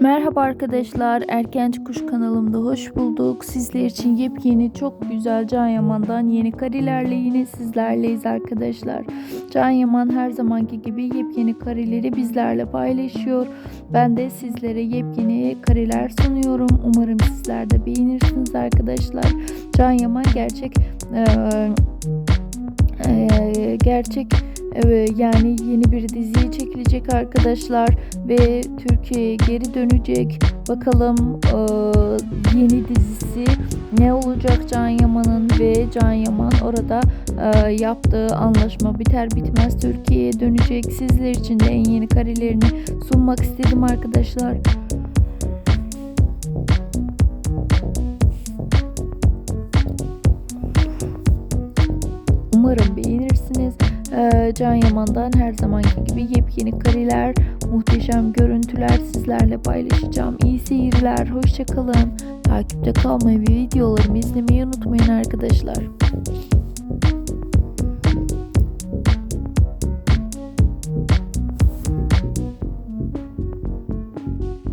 Merhaba arkadaşlar, Erkenci Kuş kanalımda hoş bulduk. Sizler için yepyeni çok güzel Can Yaman'dan yeni karelerle yine sizlerleyiz arkadaşlar. Can Yaman her zamanki gibi yepyeni kareleri bizlerle paylaşıyor. Ben de sizlere yepyeni kareler sunuyorum. Umarım sizler de beğenirsiniz arkadaşlar. Can Yaman gerçek eee, eee, gerçek yani yeni bir diziye çekilecek arkadaşlar ve Türkiye'ye geri dönecek. Bakalım eee, yeni dizisi ne olacak Can Yaman'ın ve Can Yaman orada eee, yaptığı anlaşma biter bitmez Türkiye'ye dönecek. Sizler için de en yeni karelerini sunmak istedim arkadaşlar. Umarım beğenirsiniz. Can Yaman'dan her zamanki gibi yepyeni kareler, muhteşem görüntüler sizlerle paylaşacağım. İyi seyirler, hoşçakalın. Takipte kalmayı ve videolarımı izlemeyi unutmayın arkadaşlar.